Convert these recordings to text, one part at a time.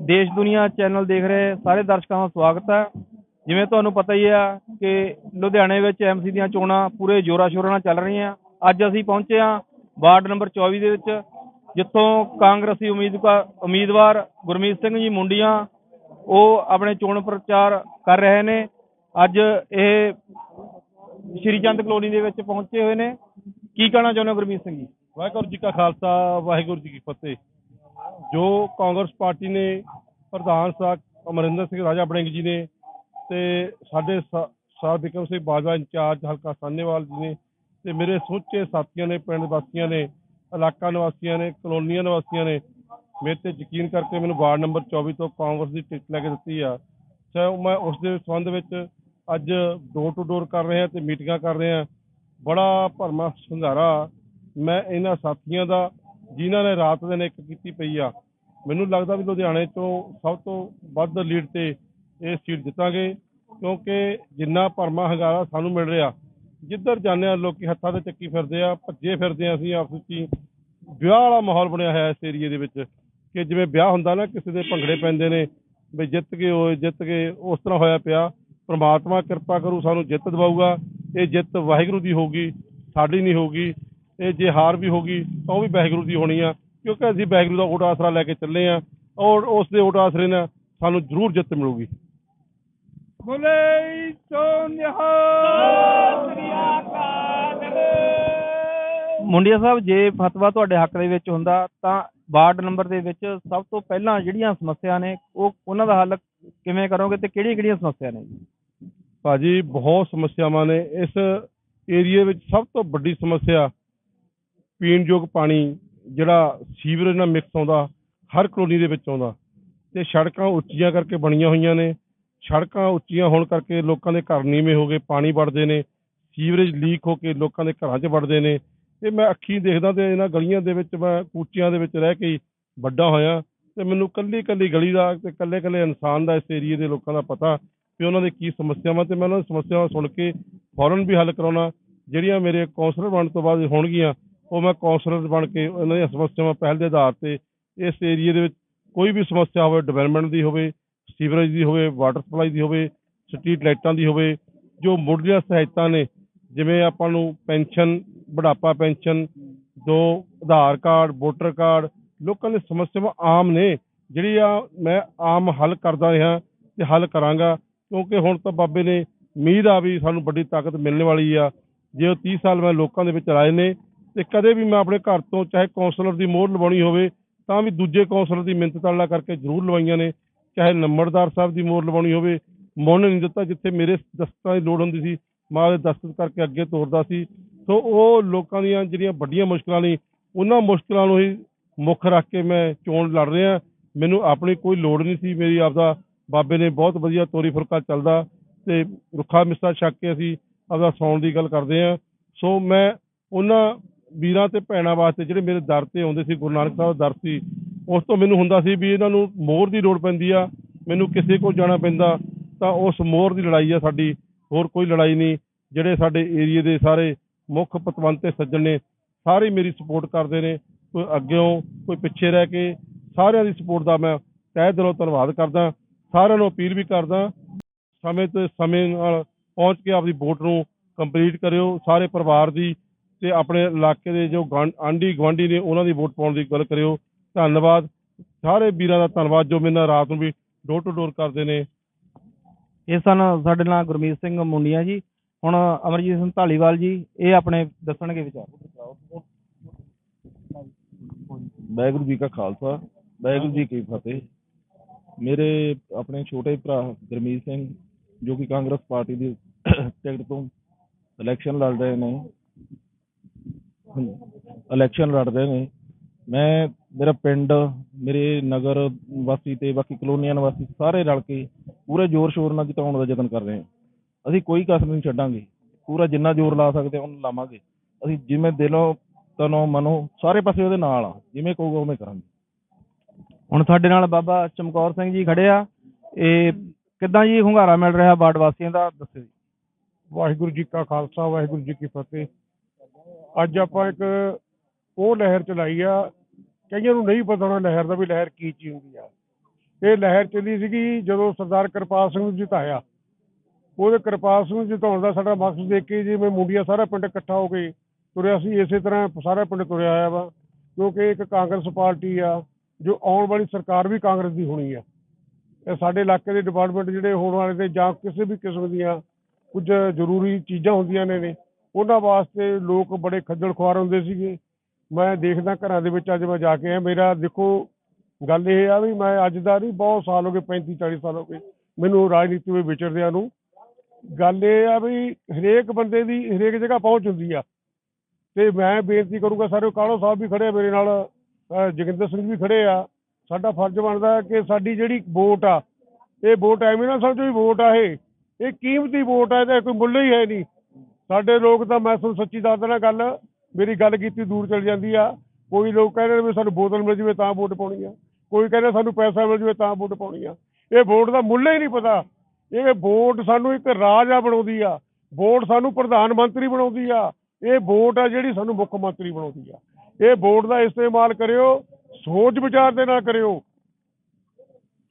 ਦੇਸ਼ ਦੁਨੀਆ ਚੈਨਲ ਦੇਖ ਰਹੇ ਸਾਰੇ ਦਰਸ਼ਕਾਂ ਦਾ ਸਵਾਗਤ ਹੈ ਜਿਵੇਂ ਤੁਹਾਨੂੰ ਪਤਾ ਹੀ ਹੈ ਕਿ ਲੁਧਿਆਣੇ ਵਿੱਚ ਐਮਸੀ ਦੀਆਂ ਚੋਣਾਂ ਪੂਰੇ ਜ਼ੋਰਾਂ ਸ਼ੋਰਾਂ ਨਾਲ ਚੱਲ ਰਹੀਆਂ ਅੱਜ ਅਸੀਂ ਪਹੁੰਚੇ ਹਾਂ ਵਾਰਡ ਨੰਬਰ 24 ਦੇ ਵਿੱਚ, ਜਿੱਥੋਂ ਕਾਂਗਰਸੀ ਉਮੀਦਵਾਰ ਉਮੀਦਵਾਰ ਗੁਰਮੀਤ ਸਿੰਘ ਜੀ ਮੁੰਡੀਆਂ, ਉਹ ਆਪਣੇ ਚੋਣ ਪ੍ਰਚਾਰ ਕਰ ਰਹੇ ਨੇ। ਅੱਜ ਇਹ ਸ਼੍ਰੀ ਚੰਦ ਕਲੋਨੀ ਦੇ ਵਿੱਚ ਪਹੁੰਚੇ ਹੋਏ ਨੇ। ਕੀ ਕਹਿਣਾ ਚਾਹੁੰਦੇ ਹੋ ਗੁਰਮੀਤ ਸਿੰਘ ਜੀ? ਵਾਹਿਗੁਰੂ ਜੀ ਕਾ ਖਾਲਸਾ, ਵਾਹਿਗੁਰੂ ਜੀ ਕੀ ਫਤਿਹ। ਜੋ ਕਾਂਗਰਸ ਪਾਰਟੀ ਨੇ ਪ੍ਰਧਾਨ ਸਾਹਿਬ ਅਮਰਿੰਦਰ ਸਿੰਘ ਰਾਜਾ ਬੜਿੰਗ ਜੀ ਨੇ ਤੇ ਸਾਡੇ ਸਾਹਿਬ ਵਿਕਰਮ ਸਿੰਘ ਬਾਜਵਾ ਇੰਚਾਰਜ ਹਲਕਾ ਸਾਨੇਵਾਲ ਜੀ ਨੇ ਤੇ ਮੇਰੇ ਸੋਚੇ ਸਾਥੀਆਂ ਨੇ, ਪਿੰਡ ਵਾਸੀਆਂ ਨੇ, ਇਲਾਕਾ ਨਿਵਾਸੀਆਂ ਨੇ, ਕਲੋਨੀਆਂ ਨਿਵਾਸੀਆਂ ਨੇ, ਮੇਰੇ ਤੇ ਯਕੀਨ ਕਰਕੇ ਮੈਨੂੰ ਵਾਰਡ ਨੰਬਰ 24 ਤੋਂ ਕਾਂਗਰਸ ਦੀ ਟਿਕਟ ਲੈ ਕੇ ਦਿੱਤੀ ਆ। ਸੋ ਮੈਂ ਉਸ ਦੇ ਸੰਬੰਧ ਵਿੱਚ ਅੱਜ ਡੋਰ ਟੂ ਡੋਰ ਕਰ ਰਹੇ ਹਾਂ ਤੇ ਮੀਟਿੰਗਾਂ ਕਰ ਰਹੇ। ਹਾਂ ਬੜਾ ਭਰਮਾ ਸੰਧਾਰਾ ਮੈਂ ਇਹਨਾਂ ਸਾਥੀਆਂ ਦਾ, ਜਿਨ੍ਹਾਂ ਨੇ ਰਾਤ ਦਿਨ ਇੱਕ ਕੀਤੀ ਪਈ ਆ। ਮੈਨੂੰ ਲੱਗਦਾ ਵੀ ਲੁਧਿਆਣੇ ਤੋਂ ਸਭ ਤੋਂ ਵੱਧ ਲੀਡ ਤੇ ਇਹ ਸੀਟ ਜਿੱਤਾਂਗੇ, ਕਿਉਂਕਿ ਜਿੰਨਾ ਭਰਮਾ ਹੰਗਾਰਾ ਸਾਨੂੰ ਮਿਲ ਰਿਹਾ ਜਿੱਧਰ ਜਾਂਦੇ ਆ, ਲੋਕੀ ਹੱਥਾਂ ਤੇ ਚੱਕੀ ਫਿਰਦੇ ਆ, ਭੱਜੇ ਫਿਰਦੇ ਆ ਅਸੀਂ ਆਪਸ ਵਿੱਚ ਵਿਆਹ ਵਾਲਾ ਮਾਹੌਲ ਬਣਿਆ ਹੋਇਆ ਇਸ ਏਰੀਏ ਦੇ ਵਿੱਚ ਕਿ ਜਿਵੇਂ ਵਿਆਹ ਹੁੰਦਾ ਨਾ, ਕਿਸੇ ਦੇ ਭੰਗੜੇ ਪੈਂਦੇ ਨੇ ਵੀ ਜਿੱਤ ਗਏ ਹੋਏ ਜਿੱਤ ਗਏ ਉਸ ਤਰ੍ਹਾਂ ਹੋਇਆ ਪਿਆ। ਪ੍ਰਮਾਤਮਾ ਕਿਰਪਾ ਕਰੂ, ਸਾਨੂੰ ਜਿੱਤ ਦਿਵਾਊਗਾ। ਇਹ ਜਿੱਤ ਵਾਹਿਗੁਰੂ ਦੀ ਹੋਊਗੀ, ਸਾਡੀ ਨਹੀਂ ਹੋਊਗੀ। ਇਹ ਜੇ ਹਾਰ ਵੀ ਹੋਗੀ ਤਾਂ ਉਹ ਵੀ ਵਾਹਿਗੁਰੂ ਦੀ ਹੋਣੀ ਆ। ਕਿਉਂਕਿ ਅਸੀਂ ਵਾਹਿਗੁਰੂ ਦਾ ਓਟ ਆਸਰਾ ਲੈ ਕੇ ਚੱਲੇ ਆ ਔਰ ਉਸ ਦੇ ਓਟ ਆਸਰੇ ਨਾਲ ਸਾਨੂੰ ਜ਼ਰੂਰ ਜਿੱਤ ਮਿਲੂਗੀ। ਬੋਲੇ ਸੋਨਿਹਾ ਮੁੰਡਿਆ ਸਾਹਿਬ, ਜੇ ਫਤਵਾ ਤੁਹਾਡੇ ਹੱਕ ਦੇ ਵਿੱਚ ਹੁੰਦਾ, ਤਾਂ ਵਾਰਡ ਨੰਬਰ ਦੇ ਵਿੱਚ ਸਭ ਤੋਂ ਪਹਿਲਾਂ ਜਿਹੜੀਆਂ ਸਮੱਸਿਆ ਨੇ, ਉਹ ਉਹਨਾਂ ਦਾ ਹੱਲ ਕਿਵੇਂ ਕਰੋਗੇ ਤੇ ਕਿਹੜੀਆਂ ਕਿਹੜੀਆਂ ਸਮੱਸਿਆ ਨੇ? ਭਾਜੀ, ਬਹੁਤ ਸਮੱਸਿਆਵਾਂ ਨੇ। ਇਸ ਏਰੀਏ ਵਿੱਚ ਸਭ ਤੋਂ ਵੱਡੀ ਸਮੱਸਿਆ ਪੀਣਯੋਗ ਪਾਣੀ, ਜਿਹੜਾ ਸੀਵਰੇਜ ਨਾਲ ਮਿਕਸ ਆਉਂਦਾ, ਹਰ ਕਲੋਨੀ ਦੇ ਵਿੱਚ ਆਉਂਦਾ। ਤੇ ਸੜਕਾਂ ਉੱਚੀਆਂ ਕਰਕੇ ਬਣੀਆਂ ਹੋਈਆਂ ਨੇ। ਸੜਕਾਂ ਉੱਚੀਆਂ ਹੋਣ ਕਰਕੇ ਲੋਕਾਂ ਦੇ ਘਰ ਨੀਵੇਂ ਹੋ ਗਏ, ਪਾਣੀ ਵੜਦੇ ਨੇ। ਸੀਵਰੇਜ ਲੀਕ ਹੋ ਕੇ ਲੋਕਾਂ ਦੇ ਘਰਾਂ 'ਚ ਵੜਦੇ ਨੇ। ਤੇ ਮੈਂ ਅੱਖੀਂ ਦੇਖਦਾ ਤੇ ਇਹਨਾਂ ਗਲੀਆਂ ਦੇ ਵਿੱਚ ਮੈਂ ਕੂਚਿਆਂ ਦੇ ਵਿੱਚ ਰਹਿ ਕੇ ਹੀ ਵੱਡਾ ਹੋਇਆ ਤੇ ਮੈਨੂੰ ਕੱਲੀ ਕੱਲੀ ਗਲੀ ਦਾ ਤੇ ਕੱਲੇ ਕੱਲੇ ਇਨਸਾਨ ਦਾ ਇਸ ਏਰੀਏ ਦੇ ਲੋਕਾਂ ਦਾ ਪਤਾ ਵੀ ਉਹਨਾਂ ਦੇ ਕੀ ਸਮੱਸਿਆਵਾਂ ਤੇ ਮੈਂ ਉਹਨਾਂ ਦੀ ਸਮੱਸਿਆਵਾਂ ਸੁਣ ਕੇ ਫੌਰਨ ਵੀ ਹੱਲ ਕਰਾਉਣਾ, ਜਿਹੜੀਆਂ ਮੇਰੇ ਕੌਂਸਲਰ ਬਣਨ ਤੋਂ ਬਾਅਦ ਹੋਣਗੀਆਂ, ਉਹ ਮੈਂ ਕੌਂਸਲਰ ਬਣ ਕੇ ਉਹਨਾਂ ਦੀਆਂ ਸਮੱਸਿਆਵਾਂ ਪਹਿਲ ਦੇ ਆਧਾਰ ਤੇ ਇਸ ਏਰੀਏ ਦੇ ਵਿੱਚ ਕੋਈ ਵੀ ਸਮੱਸਿਆ ਹੋਵੇ ਡਿਵੈਲਪਮੈਂਟ ਦੀ ਹੋਵੇ ਸੀਵਰੇਜ ਦੀ ਹੋਵੇ ਵਾਟਰ ਸਪਲਾਈ ਦੀ ਹੋਵੇ ਸਟਰੀਟ ਲਾਈਟਾਂ ਦੀ ਹੋਵੇ, ਜੋ ਮੁੱਢਲੀਆਂ ਸਹਾਇਤਾ ਨੇ ਜਿਵੇਂ ਆਪਾਂ ਨੂੰ ਪੈਨਸ਼ਨ, ਬੁਢਾਪਾ ਪੈਨਸ਼ਨ ਜੋ ਆਧਾਰ ਕਾਰਡ, ਵੋਟਰ ਕਾਰਡ, ਲੋਕਾਂ ਦੀ ਸਮੱਸਿਆਵਾਂ ਆਮ ਨੇ। ਜਿਹੜੀ ਆ ਮੈਂ ਆਮ ਹੱਲ ਕਰਦਾ ਰਿਹਾ ਤੇ ਹੱਲ ਕਰਾਂਗਾ, ਕਿਉਂਕਿ ਹੁਣ ਤਾਂ ਬਾਬੇ ਨੇ ਉਮੀਦ ਆ ਵੀ ਸਾਨੂੰ ਵੱਡੀ ਤਾਕਤ ਮਿਲਣ ਵਾਲੀ ਆ। ਜੇ ਉਹ 30 ਸਾਲ ਮੈਂ ਲੋਕਾਂ ਦੇ ਵਿੱਚ ਰਾਏ ਨੇ ਤੇ ਕਦੇ ਵੀ ਮੈਂ ਆਪਣੇ ਘਰ ਤੋਂ ਚਾਹੇ ਕੌਂਸਲਰ ਦੀ ਮੋਹਰ ਲਵਾਉਣੀ ਹੋਵੇ, ਤਾਂ ਵੀ ਦੂਜੇ ਕੌਂਸਲਰ ਦੀ ਮਿੰਤ ਤਾਲਾ ਕਰਕੇ ਜ਼ਰੂਰ ਲਵਾਈਆਂ ਨੇ। ਚਾਹੇ ਨੰਬਰਦਾਰ ਸਾਹਿਬ ਦੀ ਮੋਹਰ ਲਵਾਉਣੀ ਹੋਵੇ ਮੁੱਲ ਨਹੀਂ ਦਿੱਤਾ ਜਿੱਥੇ ਮੇਰੇ ਦਸਤਾਂ ਦੀ ਲੋੜ ਹੁੰਦੀ ਸੀ ਮਾਂ ਦੇ ਦਸਤਖਤ ਕਰਕੇ ਅੱਗੇ ਤੋਰਦਾ ਸੀ। ਸੋ ਉਹ ਲੋਕਾਂ ਦੀਆਂ ਜਿਹੜੀਆਂ ਵੱਡੀਆਂ ਮੁਸ਼ਕਲਾਂ ਨੇ, ਉਹਨਾਂ ਮੁਸ਼ਕਲਾਂ ਨੂੰ ਹੀ ਮੁੱਖ ਰੱਖ ਕੇ ਮੈਂ ਚੋਣ ਲੜ ਰਿਹਾ। ਮੈਨੂੰ ਆਪਣੀ ਕੋਈ ਲੋੜ ਨਹੀਂ ਸੀ, ਮੇਰੀ ਆਪਦਾ ਬਾਬੇ ਨੇ ਬਹੁਤ ਵਧੀਆ ਤੋਰੀ ਫੁਲਕਾ ਚੱਲਦਾ ਤੇ ਰੁੱਖਾ ਮਿੱਸਾ ਛੱਕ ਕੇ ਅਸੀਂ ਆਪਦਾ ਸੌਣ ਦੀ ਗੱਲ ਕਰਦੇ ਹਾਂ। ਸੋ ਮੈਂ ਉਹਨਾਂ ਵੀਰਾਂ ਤੇ ਭੈਣਾਂ ਵਾਸਤੇ ਜਿਹੜੇ ਮੇਰੇ ਦਰ ਤੇ ਆਉਂਦੇ ਸੀ, ਗੁਰੂ ਨਾਨਕ ਸਾਹਿਬ ਦਾ ਦਰ ਸੀ, ਉਸ ਤੋਂ ਮੈਨੂੰ ਹੁੰਦਾ ਸੀ ਵੀ ਇਹਨਾਂ ਨੂੰ ਮੋਹਰ ਦੀ ਲੋੜ ਪੈਂਦੀ ਆ, ਮੈਨੂੰ ਕਿਸੇ ਕੋਲ ਜਾਣਾ ਪੈਂਦਾ, ਤਾਂ ਉਸ ਮੋਹਰ ਦੀ ਲੜਾਈ ਆ ਸਾਡੀ। ਹੋਰ ਕੋਈ ਲੜਾਈ ਨਹੀਂ। ਜਿਹੜੇ ਸਾਡੇ ਏਰੀਏ ਦੇ ਸਾਰੇ ਮੁੱਖ ਪਤਵੰਤ ਤੇ ਸੱਜਣ ਨੇ, ਸਾਰੇ ਮੇਰੀ ਸਪੋਰਟ ਕਰਦੇ ਨੇ। ਕੋਈ ਅੱਗਿਓਂ, ਕੋਈ ਪਿੱਛੇ ਰਹਿ ਕੇ, ਸਾਰਿਆਂ ਦੀ ਸਪੋਰਟ ਦਾ ਮੈਂ ਤਹਿ ਦਿਲੋਂ ਧੰਨਵਾਦ ਕਰਦਾ। ਸਾਰਿਆਂ ਨੂੰ ਅਪੀਲ ਵੀ ਕਰਦਾ, ਸਮੇਂ ਤੇ ਸਮੇਂ ਨਾਲ ਪਹੁੰਚ ਕੇ ਆਪਦੀ ਵੋਟ ਨੂੰ ਕੰਪਲੀਟ ਕਰਿਓ। ਸਾਰੇ ਪਰਿਵਾਰ ਦੀ ਤੇ ਆਪਣੇ ਇਲਾਕੇ ਦੇ ਜੋ ਗਵਾਂ- ਆਂਢੀ ਗੁਆਂਢੀ ਨੇ, ਉਹਨਾਂ ਦੀ ਵੋਟ ਪਾਉਣ ਦੀ ਗੱਲ ਕਰਿਓ। ਧੰਨਵਾਦ। ਸਾਰੇ ਵੀਰਾਂ ਦਾ ਧੰਨਵਾਦ ਜੋ ਮੇਰੇ ਨਾਲ ਰਾਤ ਨੂੰ ਵੀ ਡੋਰ ਟੂ ਡੋਰ ਕਰਦੇ ਨੇ। ਇਹ ਸਨ ਸਾਡੇ ਨਾਲ ਗੁਰਮੀਤ ਸਿੰਘ ਮੁੰਡੀਆਂ ਜੀ, ਹੁਣ ਅਮਰਜੀਤ ਸਿੰਘ ਢਾਲੀਵਾਲ ਜੀ, ਇਹ ਆਪਣੇ ਦੱਸਣਗੇ ਵਿਚਾਰ। ਵਾਹਿਗੁਰੂ ਜੀ ਕਾ ਖਾਲਸਾ, ਵਾਹਿਗੁਰੂ ਜੀ ਕੀ ਫਤਿਹ। ਮੇਰੇ ਆਪਣੇ ਛੋਟੇ ਭਰਾ ਗੁਰਮੀਤ ਸਿੰਘ, ਜੋ ਕਿ ਕਾਂਗਰਸ ਪਾਰਟੀ ਦੀ ਟਿਕਟ ਤੋਂ ਇਲੈਕਸ਼ਨ ਲੜ ਰਹੇ ਨੇ, ਇਲੈਕਸ਼ਨ ਲੜ ਰਹੇ ਨੇ। ਮੈਂ ਮੇਰਾ ਪਿੰਡ, ਮੇਰੇ ਨਗਰ ਵਾਸੀ ਤੇ ਬਾਕੀ ਕਲੋਨੀਆਂ ਨਿਵਾਸੀ ਸਾਰੇ ਰਲ ਕੇ ਪੂਰੇ ਜ਼ੋਰ ਸ਼ੋਰ ਨਾਲ ਜਿਤਾਉਣ ਦਾ ਯਤਨ ਕਰ ਰਹੇ ਹਾਂ। ਅਸੀਂ ਕੋਈ ਕਸਰ ਨਹੀਂ ਛੱਡਾਂਗੇ। ਪੂਰਾ ਜਿੰਨਾ ਜ਼ੋਰ ਲਾ ਸਕਦੇ ਹਾਂ, ਉਹਨੂੰ ਲਾਵਾਂਗੇ। ਅਸੀਂ ਜਿਵੇਂ ਦਿਲੋਂ, ਤਨੋਂ, ਮਨੋਂ ਸਾਰੇ ਪਾਸੇ ਉਹਦੇ ਨਾਲ ਆ ਜਿਵੇਂ ਕਹੂਗਾ ਉਵੇਂ ਕਰਾਂਗੇ। ਹੁਣ ਸਾਡੇ ਨਾਲ ਬਾਬਾ ਚਮਕੌਰ ਸਿੰਘ ਜੀ ਖੜੇ ਆ। ਇਹ ਕਿੱਦਾਂ ਜੀ ਹੁੰਗਾਰਾ ਮਿਲ ਰਿਹਾ ਵਾਰਡ ਵਾਸੀਆਂ ਦਾ ਦੱਸਿਓ ਜੀ। ਵਾਹਿਗੁਰੂ ਜੀ ਕਾ ਖਾਲਸਾ, ਵਾਹਿਗੁਰੂ ਜੀ ਕੀ ਫਤਿਹ। ਅੱਜ ਆਪਾਂ ਇੱਕ ਉਹ ਲਹਿਰ ਚਲਾਈ ਆ। ਕਈਆਂ ਨੂੰ ਨਹੀਂ ਪਤਾ ਹੋਣਾ ਲਹਿਰ ਦਾ ਵੀ ਲਹਿਰ ਕੀ ਚੀਜ਼ ਹੁੰਦੀ ਆ। ਇਹ ਲਹਿਰ ਚੱਲੀ ਸੀਗੀ ਜਦੋਂ ਸਰਦਾਰ ਕਿਰਪਾਲ ਸਿੰਘ ਨੂੰ ਜਿਤਾਇਆ। ਉਹਦੇ ਕਿਰਪਾਲ ਸਿੰਘ ਨੂੰ ਜਿਤਾਉਣ ਦਾ ਸਾਡਾ ਮਕਸਦ ਦੇਖ ਕੇ ਜਿਵੇਂ ਮੁੰਡਿਆ ਸਾਰਾ ਪਿੰਡ ਇਕੱਠਾ ਹੋ ਕੇ ਤੁਰਿਆ ਸੀ, ਇਸੇ ਤਰ੍ਹਾਂ ਸਾਰਾ ਪਿੰਡ ਤੁਰਿਆ ਆਇਆ ਵਾ। ਕਿਉਂਕਿ ਇੱਕ ਕਾਂਗਰਸ ਪਾਰਟੀ ਆ, ਜੋ ਆਉਣ ਵਾਲੀ ਸਰਕਾਰ ਵੀ ਕਾਂਗਰਸ ਦੀ ਹੋਣੀ ਆ। ਇਹ ਸਾਡੇ ਇਲਾਕੇ ਦੇ ਡਿਪਾਰਟਮੈਂਟ ਜਿਹੜੇ ਹੋਣ ਵਾਲੇ ਤੇ ਜਾਂ ਕਿਸੇ ਵੀ ਕਿਸਮ ਦੀਆਂ ਕੁਝ ਜ਼ਰੂਰੀ ਚੀਜ਼ਾਂ ਹੁੰਦੀਆਂ ਨੇ ਨੇ, ਉਹਨਾਂ ਵਾਸਤੇ ਲੋਕ ਬੜੇ ਖੱਜਲ ਖੁਆਰ ਹੁੰਦੇ ਸੀਗੇ। ਮੈਂ ਦੇਖਦਾ ਘਰਾਂ ਦੇ ਵਿੱਚ ਅੱਜ ਮੈਂ ਜਾ ਕੇ ਆ ਮੇਰਾ ਦੇਖੋ ਗੱਲ ਇਹ ਆ ਵੀ ਮੈਂ ਅੱਜ ਦਾ ਨਹੀਂ, ਬਹੁਤ ਸਾਲ ਹੋ ਗਏ 35 40 ਸਾਲ ਹੋ ਗਏ, ਮੈਨੂੰ ਰਾਜਨੀਤੀ ਵਿੱਚ ਵਿਚਰਦਿਆਂ ਨੂੰ। ਗੱਲ ਇਹ ਆ ਵੀ ਹਰੇਕ ਬੰਦੇ ਦੀ ਹਰੇਕ ਜਗ੍ਹਾ ਪਹੁੰਚ ਹੁੰਦੀ ਆ। ਤੇ ਮੈਂ ਬੇਨਤੀ ਕਰੂੰਗਾ ਸਾਰੇ ਕਾਲੋ ਸਾਹਿਬ ਵੀ ਖੜੇ ਆ ਮੇਰੇ ਨਾਲ, ਅਹ ਜੋਗਿੰਦਰ ਸਿੰਘ ਵੀ ਖੜੇ ਆ। ਸਾਡਾ ਫਰਜ਼ ਬਣਦਾ ਕਿ ਸਾਡੀ ਜਿਹੜੀ ਵੋਟ ਆ, ਇਹ ਵੋਟ ਐਵੇਂ ਨਾ ਸਮਝੋ ਵੀ ਵੋਟ ਆ ਇਹ। ਇਹ ਕੀਮਤੀ ਵੋਟ ਆ, ਇਹਦਾ ਕੋਈ ਮੁੱਲ ਹੀ ਹੈ ਨਹੀਂ। ਸਾਡੇ ਲੋਕ ਤਾਂ ਮੈਂ ਤੁਹਾਨੂੰ ਸੱਚੀ ਦੱਸ ਦੇਣਾ ਗੱਲ ਮੇਰੀ ਗੱਲ ਕੀਤੀ ਦੂਰ ਚਲ ਜਾਂਦੀ ਆ। ਕੋਈ ਲੋਕ ਕਹਿੰਦੇ ਨੇ ਵੀ ਸਾਨੂੰ ਬੋਤਲ ਮਿਲ ਜਵੇ ਤਾਂ ਵੋਟ ਪਾਉਣੀ ਆ। ਕੋਈ ਕਹਿੰਦਾ ਸਾਨੂੰ ਪੈਸਾ ਮਿਲ ਜਵੇ ਤਾਂ ਵੋਟ ਪਾਉਣੀ ਆ। ਇਹ ਵੋਟ ਦਾ ਮੁੱਲ ਹੀ ਨਹੀਂ ਪਤਾ। ਇਹ ਵੋਟ ਸਾਨੂੰ ਇੱਕ ਰਾਜਾ ਬਣਾਉਂਦੀ ਆ। ਵੋਟ ਸਾਨੂੰ ਪ੍ਰਧਾਨ ਮੰਤਰੀ ਬਣਾਉਂਦੀ ਆ। ਇਹ ਵੋਟ ਆ ਜਿਹੜੀ ਸਾਨੂੰ ਮੁੱਖ ਮੰਤਰੀ ਬਣਾਉਂਦੀ ਆ। ਇਹ ਵੋਟ ਦਾ ਇਸਤੇਮਾਲ ਕਰਿਓ, ਸੋਚ ਵਿਚਾਰ ਦੇ ਨਾਲ ਕਰਿਓ।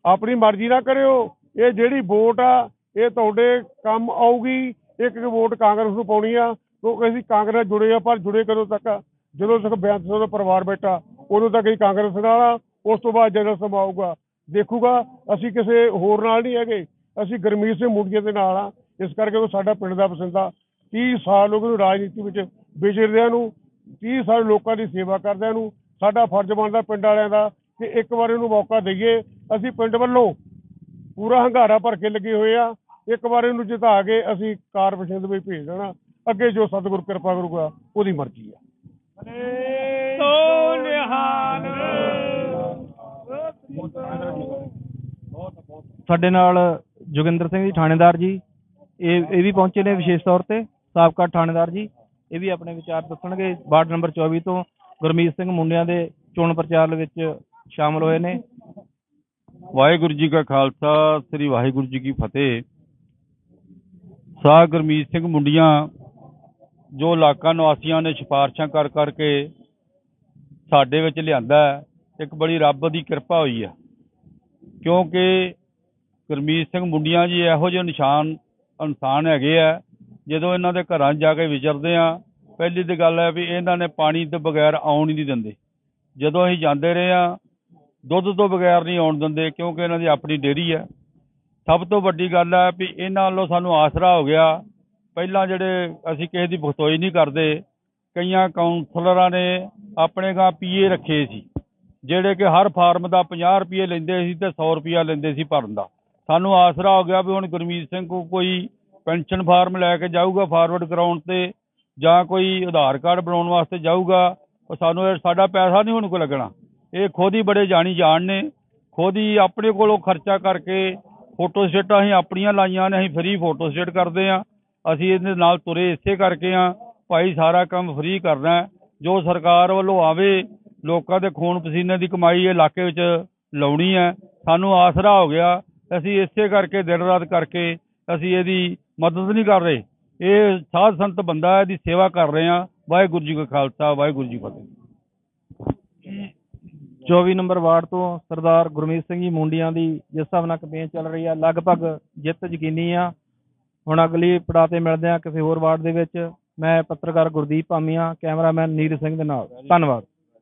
ਆਪਣੀ ਮਰਜ਼ੀ ਨਾਲ ਕਰਿਓ। ਇਹ ਜਿਹੜੀ ਵੋਟ ਆ, ਇਹ ਤੁਹਾਡੇ ਕੰਮ ਆਊਗੀ। ਇੱਕ ਵੋਟ ਕਾਂਗਰਸ ਨੂੰ ਪਾਉਣੀ ਆ। ਕਿਉਂਕਿ ਅਸੀਂ ਕਾਂਗਰਸ ਜੁੜੇ ਆ, ਪਰ ਜੁੜੇ ਕਦੋਂ ਤੱਕ? ਜਦੋਂ ਤੱਕ ਬੇਅੰਤ ਸਿੰਘ ਦਾ ਪਰਿਵਾਰ ਬੈਠਾ, ਉਦੋਂ ਤੱਕ ਹੀ ਕਾਂਗਰਸ ਨਾਲ ਆ, ਉਸ ਤੋਂ ਬਾਅਦ ਜਨਰਲ ਸਭਾ ਆਊਗਾ। ਦੇਖੂਗਾ, ਅਸੀਂ ਕਿਸੇ ਹੋਰ ਨਾਲ ਨਹੀਂ ਹੈਗੇ। ਅਸੀਂ ਗਰਮੀਤ ਸਿੰਘ ਮੁੰਡੀਆਂ ਦੇ ਨਾਲ ਆ। ਇਸ ਕਰਕੇ ਉਹ ਸਾਡਾ ਪਿੰਡ ਦਾ ਬਸਿੰਦਾ 30 ਸਾਲ ਉਹਨੂੰ ਰਾਜਨੀਤੀ ਵਿੱਚ ਵਿਚਰਦਿਆਂ ਨੂੰ 30 ਸਾਲ ਲੋਕਾਂ ਦੀ ਸੇਵਾ ਕਰਦਿਆਂ ਨੂੰ, ਸਾਡਾ ਫਰਜ਼ ਬਣਦਾ ਪਿੰਡ ਵਾਲਿਆਂ ਦਾ ਕਿ ਇੱਕ ਵਾਰ ਇਹਨੂੰ ਮੌਕਾ ਦਈਏ। ਅਸੀਂ ਪਿੰਡ ਵੱਲੋਂ ਪੂਰਾ ਹੰਗਾਰਾ ਭਰ ਕੇ ਲੱਗੇ ਹੋਏ ਆ। ਇੱਕ ਵਾਰ ਇਹਨੂੰ ਜਿਤਾ ਕੇ ਅਸੀਂ ਕਾਰਪੋਰੇਸ਼ਨ ਦੇ ਵਿੱਚ ਭੇਜ ਦੇਣਾ। ਅੱਗੇ ਜੋ ਸਤਿਗੁਰ ਕਿਰਪਾ ਕਰੂਗਾ ਉਹਦੀ ਮਰਜ਼ੀ ਆ। ਸਾਡੇ ਨਾਲ ਜੋਗਿੰਦਰ ਸਿੰਘ ਜੀ ਥਾਣੇਦਾਰ ਜੀ ਇਹ ਇਹ ਵੀ ਪਹੁੰਚੇ ਨੇ ਵਿਸ਼ੇਸ਼ ਤੌਰ ਤੇ ਸਾਬਕਾ ਥਾਣੇਦਾਰ ਜੀ ਇਹ ਵੀ ਆਪਣੇ ਵਿਚਾਰ ਦੱਸਣਗੇ। ਵਾਰਡ ਨੰਬਰ 24 ਤੋਂ ਗੁਰਮੀਤ ਸਿੰਘ ਮੁੰਡਿਆਂ ਦੇ ਚੋਣ ਪ੍ਰਚਾਰ ਵਿੱਚ ਸ਼ਾਮਲ ਹੋਏ ਨੇ। ਵਾਹਿਗੁਰੂ ਜੀ ਕਾ ਖਾਲਸਾ ਸ੍ਰੀ ਵਾਹਿਗੁਰੂ ਜੀ ਕੀ ਫਤਿਹ। ਸਾਹ ਗੁਰਮੀਤ ਸਿੰਘ ਮੁੰਡੀਆਂ ਜੋ ਇਲਾਕਾ ਨਿਵਾਸੀਆਂ ਨੇ ਸਿਫਾਰਸ਼ਾਂ ਕਰ ਕਰਕੇ ਸਾਡੇ ਵਿੱਚ ਲਿਆਂਦਾ ਇੱਕ ਬੜੀ ਰੱਬ ਦੀ ਕਿਰਪਾ ਹੋਈ ਹੈ। ਕਿਉਂਕਿ ਗੁਰਮੀਤ ਸਿੰਘ ਮੁੰਡੀਆਂ ਜੀ ਇਹੋ ਜਿਹੇ ਨਿਸ਼ਾਨ ਇਨਸਾਨ ਹੈਗੇ ਆ, ਜਦੋਂ ਇਹਨਾਂ ਦੇ ਘਰਾਂ 'ਚ ਜਾ ਕੇ ਵਿਚਰਦੇ ਆ, ਪਹਿਲੀ ਤੇ ਗੱਲ ਹੈ ਵੀ ਇਹਨਾਂ ਨੇ ਪਾਣੀ ਤੋਂ ਬਗੈਰ ਆਉਣ ਹੀ ਨਹੀਂ ਦਿੰਦੇ। ਜਦੋਂ ਅਸੀਂ ਜਾਂਦੇ ਰਹੇ ਆ, ਦੁੱਧ ਤੋਂ ਬਗੈਰ ਨਹੀਂ ਆਉਣ ਦਿੰਦੇ, ਕਿਉਂਕਿ ਇਹਨਾਂ ਦੀ ਆਪਣੀ ਡੇਅਰੀ ਹੈ। ਸਭ ਤੋਂ ਵੱਡੀ ਗੱਲ ਹੈ ਵੀ ਇਹਨਾਂ ਵੱਲੋਂ ਸਾਨੂੰ ਆਸਰਾ ਹੋ ਗਿਆ ਪਹਿਲਾਂ ਜਿਹੜੇ ਅਸੀਂ ਕਿਸੇ ਦੀ ਭੁਗਤੋਈ ਨਹੀਂ ਕਰਦੇ, ਕਈਆਂ ਕਾਉਂਸਲਰਾਂ ਨੇ ਆਪਣੇ ਗਾਂ ਪੀਏ ਰੱਖੇ ਸੀ, ਜਿਹੜੇ ਕਿ ਹਰ ਫਾਰਮ ਦਾ 50 ਰੁਪਏ ਲੈਂਦੇ ਸੀ ਤੇ 100 ਰੁਪਿਆ ਲੈਂਦੇ ਸੀ ਭਰਨ ਦਾ। ਸਾਨੂੰ ਆਸਰਾ ਹੋ ਗਿਆ ਵੀ ਹੁਣ ਗੁਰਮੀਤ ਸਿੰਘ ਕੋ ਕੋਈ ਪੈਨਸ਼ਨ ਫਾਰਮ ਲੈ ਕੇ ਜਾਊਗਾ ਫਾਰਵਰਡ ਕਰਾਉਣ ਤੇ, ਜਾਂ ਕੋਈ ਆਧਾਰ ਕਾਰਡ ਬਣਾਉਣ ਵਾਸਤੇ ਜਾਊਗਾ, ਉਹ ਸਾਨੂੰ ਇਹ ਸਾਡਾ ਪੈਸਾ ਨਹੀਂ ਹੁਣ ਕੋ ਲੱਗਣਾ। ਇਹ ਖੁਦ ਹੀ ਬੜੇ ਜਾਣੀ ਜਾਣ ਨੇ, ਖੁਦ ਹੀ ਆਪਣੇ ਕੋਲੋਂ ਖਰਚਾ ਕਰਕੇ ਫੋਟੋ ਸਟੇਟਾਂ ਅਸੀਂ ਆਪਣੀਆਂ ਲਾਈਆਂ ਨੇ, ਅਸੀਂ ਫ੍ਰੀ ਫੋਟੋ ਸਟੇਟ ਕਰਦੇ ਆ ਅਸੀਂ ਇਹਦੇ ਨਾਲ ਤੁਰੇ ਇਸੇ ਕਰਕੇ ਆ ਭਾਈ ਸਾਰਾ ਕੰਮ ਫ੍ਰੀ ਕਰਨਾ ਜੋ ਸਰਕਾਰ ਵੱਲੋਂ ਆਵੇ ਲੋਕਾਂ ਦੇ ਖੂਨ ਪਸੀਨੇ ਦੀ ਕਮਾਈ ਇਹ ਇਲਾਕੇ ਵਿੱਚ ਲਾਉਣੀ ਹੈ। ਸਾਨੂੰ ਆਸਰਾ ਹੋ ਗਿਆ। ਅਸੀਂ ਇਸੇ ਕਰਕੇ ਦਿਨ ਰਾਤ ਕਰਕੇ ਅਸੀਂ ਇਹਦੀ ਮਦਦ ਨਹੀਂ ਕਰ ਰਹੇ। ਇਹ ਸਾਧ ਸੰਤ ਬੰਦਾ ਹੈ, ਇਹਦੀ ਸੇਵਾ ਕਰ ਰਹੇ ਆ ਵਾਹਿਗੁਰੂ ਜੀ ਕਾ ਖਾਲਸਾ ਵਾਹਿਗੁਰੂ ਜੀ ਫਤਿਹ। 24 ਨੰਬਰ ਵਾਰਡ ਤੋਂ ਸਰਦਾਰ ਗੁਰਮੀਤ ਸਿੰਘ ਜੀ ਮੁੰਡੀਆਂ ਦੀ ਜਿਸ ਹਿਸਾਬ ਨਾਲ ਕੈਂਪੇਨ ਚੱਲ ਰਹੀ ਆ ਲਗਭਗ ਜਿੱਤ ਯਕੀਨੀ ਆ। ਹੁਣ ਅਗਲੀ ਪੜਾਅ ਤੇ ਮਿਲਦੇ ਹਾਂ ਕਿਸੇ ਹੋਰ ਵਾਰਡ ਦੇ ਵਿੱਚ। ਮੈਂ ਪੱਤਰਕਾਰ ਗੁਰਦੀਪ ਭਾਮੀਆ, ਕੈਮਰਾਮੈਨ ਨੀਰ ਸਿੰਘ ਦੇ ਨਾਲ। ਧੰਨਵਾਦ।